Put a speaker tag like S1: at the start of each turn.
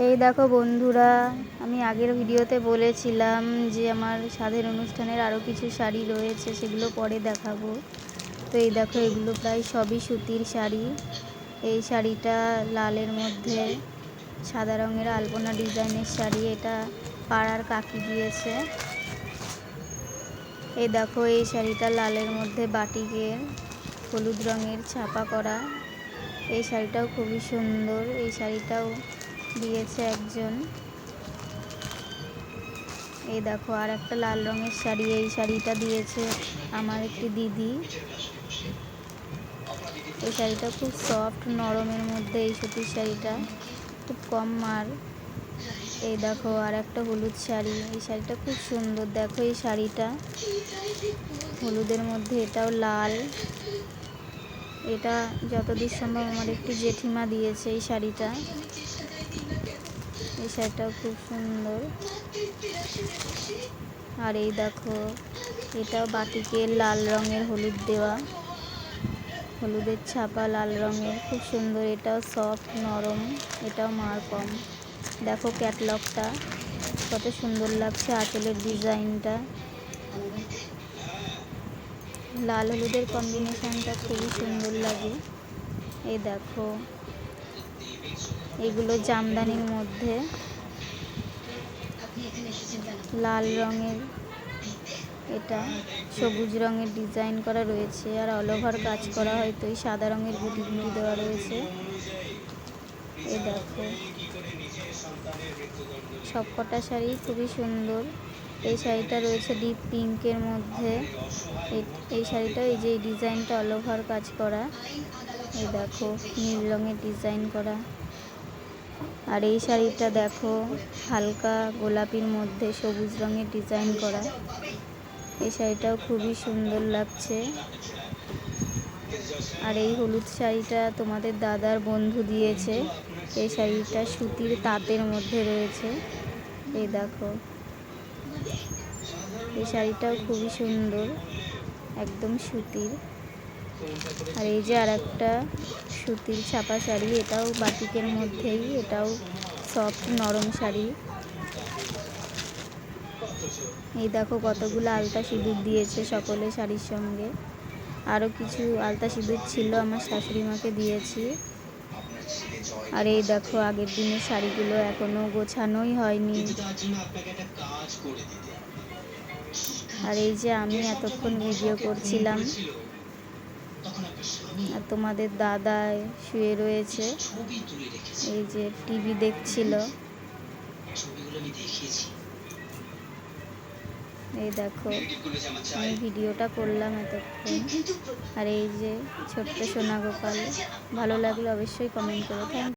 S1: এই দেখো বন্ধুরা, আমি আগের ভিডিওতে বলেছিলাম যে আমার স্বাদের অনুষ্ঠানের আরও কিছু শাড়ি রয়েছে, সেগুলো পরে দেখাবো। তো এই দেখো, এগুলো প্রায় সবই সুতির শাড়ি। এই শাড়িটা লালের মধ্যে, সাদা রঙের আলপনা ডিজাইনের শাড়ি, এটা পাড়ার কাকি দিয়েছে। এই দেখো, এই শাড়িটা লালের মধ্যে বাটিকের, হলুদ রঙের ছাপা করা। এই শাড়িটাও খুবই সুন্দর, এই শাড়িটাও দিয়েছে একজন। এই দেখো, আর একটা লাল রঙের শাড়ি, এই শাড়িটা দিয়েছে আমার একটি দিদি। এই শাড়িটা খুব সফট নরমের মধ্যে এই সুতির শাড়িটা, খুব কম মার। এই দেখো, আর একটা হলুদ শাড়ি, এই শাড়িটা খুব সুন্দর। দেখো এই শাড়িটা, হলুদের মধ্যে, এটাও লাল। এটা যতদূর সম্ভব আমার একটি জেঠিমা দিয়েছে এই শাড়িটা। এই শাড়িটাও খুব সুন্দর। আর এই দেখো, এটাও বাটিকে লাল রঙের হলুদ দেওয়া। হলুদের ছাপা লাল রঙের, খুব সুন্দর। এটাও সফট নরম, এটাও মার কম। দেখো ক্যাটলগটা কত সুন্দর লাগছে আঁচলের ডিজাইনটা। লাল হলুদের কম্বিনেশনটা খুবই সুন্দর লাগে। এই দেখো এগুলো জামদানির মধ্যে। লাল রঙের এটা, সবুজ রঙের ডিজাইন করা রয়েছে আর অল ওভার কাজ করা হয়তো এই সাদা রঙের গুটি গুটি দেওয়া রয়েছে। এই দেখো। সবকটা শাড়ি খুবই সুন্দর। এই শাড়িটা রয়েছে ডিপ পিঙ্কের মধ্যে। এই শাড়িটা এই যে ডিজাইনটা অল ওভার কাজ করা। এই দেখো, নীল রঙের ডিজাইন করা। আর এই শাড়িটা দেখো, হালকা গোলাপির মধ্যে সবুজ রঙের ডিজাইন করা। এই শাড়িটাও খুবই সুন্দর লাগছে। আর এই হলুদ শাড়িটা তোমাদের দাদার বন্ধু দিয়েছে। এই শাড়িটা সুতির তাঁতের মধ্যে রয়েছে। এই দেখো। এই শাড়িটাও খুবই সুন্দর, একদম সুতির। আর এই যে আর একটা সুতির ছাপা শাড়ি, এটাও বাটিকের মধ্যেই, এটাও সফট নরম শাড়ি। এই দেখো কতগুলো আলতা সিঁদুর দিয়েছে সকলে শাড়ির সঙ্গে। আরও কিছু আলতা সিঁদুর ছিল, আমার শাশুড়ি মাকে দিয়েছি। আর এই দেখো, আগের দিনের শাড়িগুলো এখনও গোছানোই হয়নি। আর এই যে আমি এতক্ষণ ভিডিও করছিলাম। তোমাদের দাদায় শুয়ে রয়েছে। এই যে টিভি দেখছিল। এই দেখো, আমি ভিডিওটা করলাম এতক্ষণ। আর এই যে ছোট্ট সোনা গোপাল, ভালো লাগলে অবশ্যই কমেন্ট করো। থ্যাংক